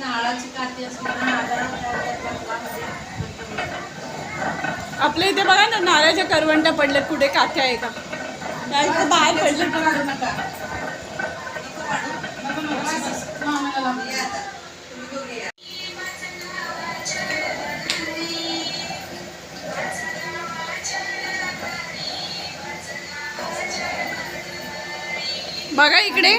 नारळाची काठी आपल्या इथे बघा ना नारळाच्या करवंट्या पडल्यात कुठे काथ्या आहे का बाहेर पडले बघा इकडे